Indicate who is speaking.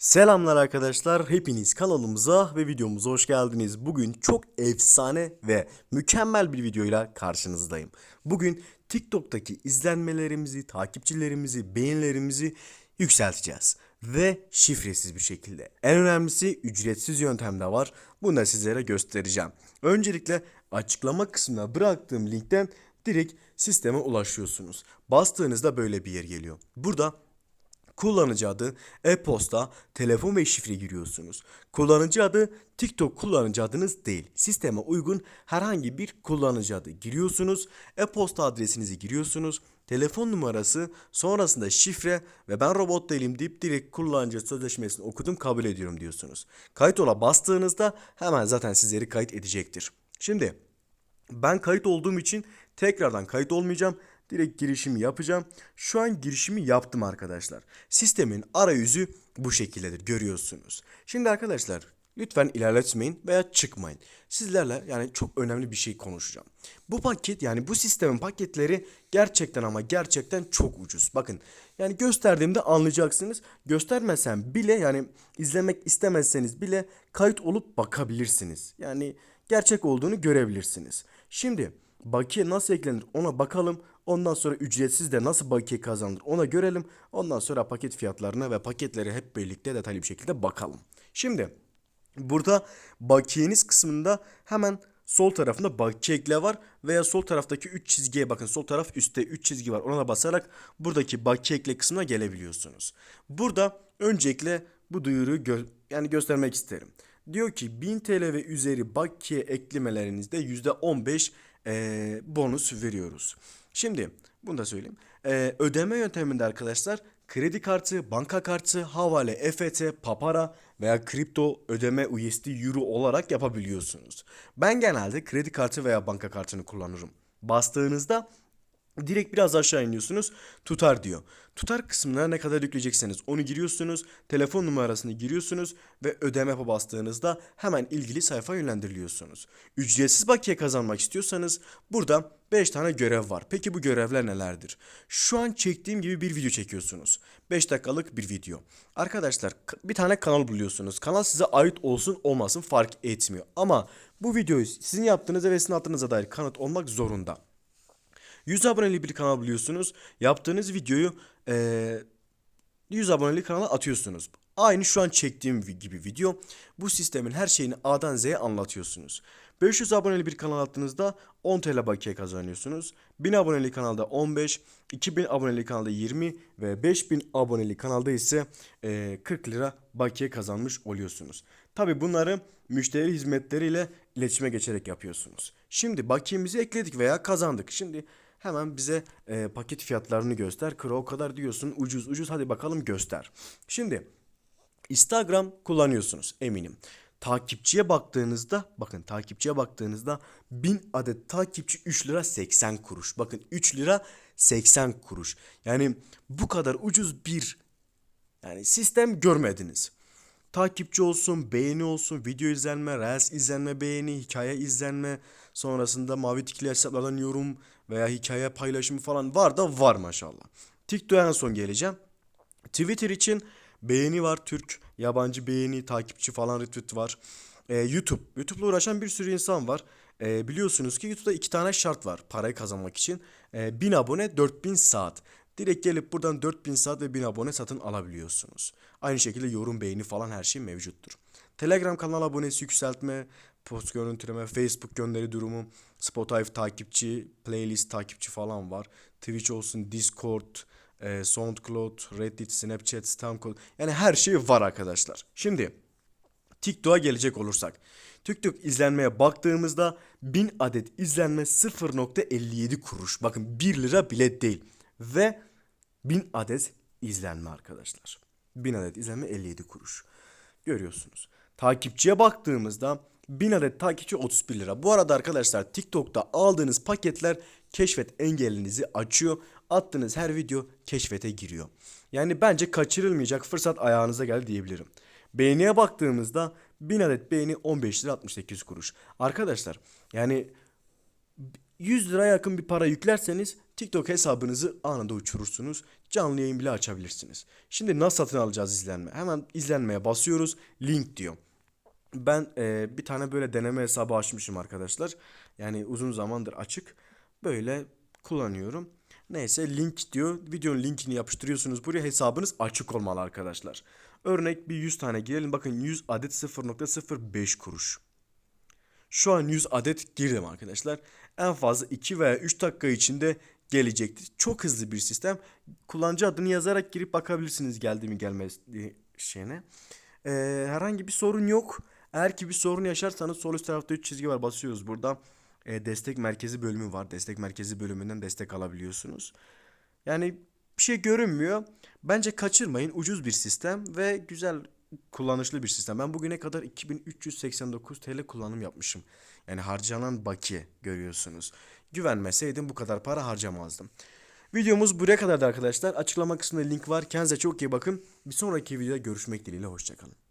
Speaker 1: Selamlar arkadaşlar. Hepiniz kanalımıza ve videomuza hoş geldiniz. Bugün çok efsane ve mükemmel bir videoyla karşınızdayım. Bugün TikTok'taki izlenmelerimizi, takipçilerimizi, beğenilerimizi yükselteceğiz. Ve şifresiz bir şekilde. En önemlisi ücretsiz yöntem de var. Bunu da sizlere göstereceğim. Öncelikle açıklama kısmına bıraktığım linkten direkt sisteme ulaşıyorsunuz. Bastığınızda böyle bir yer geliyor. Burada Kullanıcı adı, e-posta, telefon ve şifre giriyorsunuz. Kullanıcı adı TikTok kullanıcı adınız değil. Sisteme uygun herhangi bir kullanıcı adı giriyorsunuz. E-posta adresinizi giriyorsunuz. Telefon numarası, sonrasında şifre ve ben robot değilim deyip direkt kullanıcı sözleşmesini okudum kabul ediyorum diyorsunuz. Kayıt ola bastığınızda hemen zaten sizleri kayıt edecektir. Şimdi ben kayıt olduğum için tekrardan kayıt olmayacağım. Direkt girişimi yapacağım. Şu an girişimi yaptım arkadaşlar. Sistemin arayüzü bu şekildedir görüyorsunuz. Şimdi arkadaşlar lütfen ilerletmeyin veya çıkmayın. Sizlerle yani çok önemli bir şey konuşacağım. Bu paket yani bu sistemin paketleri gerçekten ama gerçekten çok ucuz. Bakın yani gösterdiğimde anlayacaksınız. Göstermesem bile yani izlemek istemezseniz bile kayıt olup bakabilirsiniz. Yani gerçek olduğunu görebilirsiniz. Şimdi bakiye nasıl eklenir ona bakalım. Ondan sonra ücretsiz de nasıl bakiye kazanılır ona görelim. Ondan sonra paket fiyatlarına ve paketleri hep birlikte detaylı bir şekilde bakalım. Şimdi burada bakiyeniz kısmında hemen sol tarafında bakiye ekle var veya sol taraftaki 3 çizgiye bakın. Sol taraf üstte 3 çizgi var. Ona da basarak buradaki bakiye ekle kısmına gelebiliyorsunuz. Burada öncelikle bu duyuruyu gö- yani göstermek isterim. Diyor ki 1000 TL ve üzeri bakiye eklemelerinizde %15 eee, bonus veriyoruz. Şimdi bunu da söyleyeyim. Eee, ödeme yönteminde arkadaşlar kredi kartı, banka kartı, havale, EFT, papara veya kripto ödeme USD Euro olarak yapabiliyorsunuz. Ben genelde kredi kartı veya banka kartını kullanırım. Bastığınızda Direkt biraz aşağı iniyorsunuz. Tutar diyor. Tutar kısmına ne kadar yükleyecekseniz onu giriyorsunuz. Telefon numarasını giriyorsunuz ve ödeme yapa bastığınızda hemen ilgili sayfa yönlendiriliyorsunuz. Ücretsiz bakiye kazanmak istiyorsanız burada 5 tane görev var. Peki bu görevler nelerdir? Şu an çektiğim gibi bir video çekiyorsunuz. 5 dakikalık bir video. Arkadaşlar bir tane kanal buluyorsunuz. Kanal size ait olsun olmasın fark etmiyor. Ama bu videoyu sizin yaptığınıza ve sizin attığınıza dair kanıt olmak zorunda. 100 aboneli bir kanal buluyorsunuz. Yaptığınız videoyu eee 100 aboneli kanala atıyorsunuz. Aynı şu an çektiğim gibi video. Bu sistemin her şeyini A'dan Z'ye anlatıyorsunuz. 500 aboneli bir kanal attığınızda 10 TL bakiye kazanıyorsunuz. 1000 aboneli kanalda 15, 2000 aboneli kanalda 20 ve 5000 aboneli kanalda ise eee, 40 lira bakiye kazanmış oluyorsunuz. Tabi bunları müşteri hizmetleriyle iletişime geçerek yapıyorsunuz. Şimdi bakiyemizi ekledik veya kazandık. Şimdi hemen bize e, paket fiyatlarını göster. Kro o kadar diyorsun ucuz ucuz hadi bakalım göster. Şimdi Instagram kullanıyorsunuz eminim. Takipçiye baktığınızda bakın takipçiye baktığınızda 1000 adet takipçi 3 lira 80 kuruş. Bakın 3 lira 80 kuruş. Yani bu kadar ucuz bir yani sistem görmediniz. Takipçi olsun, beğeni olsun, video izlenme, reels izlenme, beğeni, hikaye izlenme, sonrasında mavi tikli hesaplardan yorum veya hikaye paylaşımı falan var da var maşallah. TikTok'a en son geleceğim. Twitter için beğeni var, Türk, yabancı beğeni, takipçi falan retweet var. Ee, YouTube, YouTube'la uğraşan bir sürü insan var. Ee, biliyorsunuz ki YouTube'da iki tane şart var parayı kazanmak için. Ee, 1000 abone, 4000 saat. Direkt gelip buradan 4000 saat ve 1000 abone satın alabiliyorsunuz. Aynı şekilde yorum, beğeni falan her şey mevcuttur. Telegram kanal abonesi yükseltme, post görüntüleme, Facebook gönderi durumu, Spotify takipçi, playlist takipçi falan var. Twitch olsun, Discord, e, SoundCloud, Reddit, Snapchat, SoundCloud yani her şey var arkadaşlar. Şimdi TikTok'a gelecek olursak. TikTok izlenmeye baktığımızda 1000 adet izlenme 0.57 kuruş. Bakın 1 lira bile değil. Ve 1000 adet izlenme arkadaşlar. 1000 adet izlenme 57 kuruş. Görüyorsunuz. Takipçiye baktığımızda 1000 adet takipçi 31 lira. Bu arada arkadaşlar TikTok'ta aldığınız paketler keşfet engelinizi açıyor. Attığınız her video keşfete giriyor. Yani bence kaçırılmayacak fırsat ayağınıza geldi diyebilirim. Beğeniye baktığımızda 1000 adet beğeni 15 lira 68 kuruş. Arkadaşlar yani 100 liraya yakın bir para yüklerseniz TikTok hesabınızı anında uçurursunuz. Canlı yayın bile açabilirsiniz. Şimdi nasıl satın alacağız izlenme? Hemen izlenmeye basıyoruz. Link diyor. Ben e, bir tane böyle deneme hesabı açmışım arkadaşlar. Yani uzun zamandır açık. Böyle kullanıyorum. Neyse link diyor. Videonun linkini yapıştırıyorsunuz. Buraya hesabınız açık olmalı arkadaşlar. Örnek bir 100 tane girelim. Bakın 100 adet 0.05 kuruş. Şu an 100 adet girdim arkadaşlar. En fazla 2 veya 3 dakika içinde gelecektir. Çok hızlı bir sistem. Kullanıcı adını yazarak girip bakabilirsiniz geldi mi gelmez diye şeyine. Ee, herhangi bir sorun yok. Eğer ki bir sorun yaşarsanız sol üst tarafta 3 çizgi var basıyoruz. Burada e, destek merkezi bölümü var. Destek merkezi bölümünden destek alabiliyorsunuz. Yani bir şey görünmüyor. Bence kaçırmayın. Ucuz bir sistem ve güzel kullanışlı bir sistem. Ben bugüne kadar 2389 TL kullanım yapmışım. Yani harcanan bakiye görüyorsunuz. Güvenmeseydim bu kadar para harcamazdım. Videomuz buraya kadardı arkadaşlar. Açıklama kısmında link var. Kendinize çok iyi bakın. Bir sonraki videoda görüşmek dileğiyle. Hoşçakalın.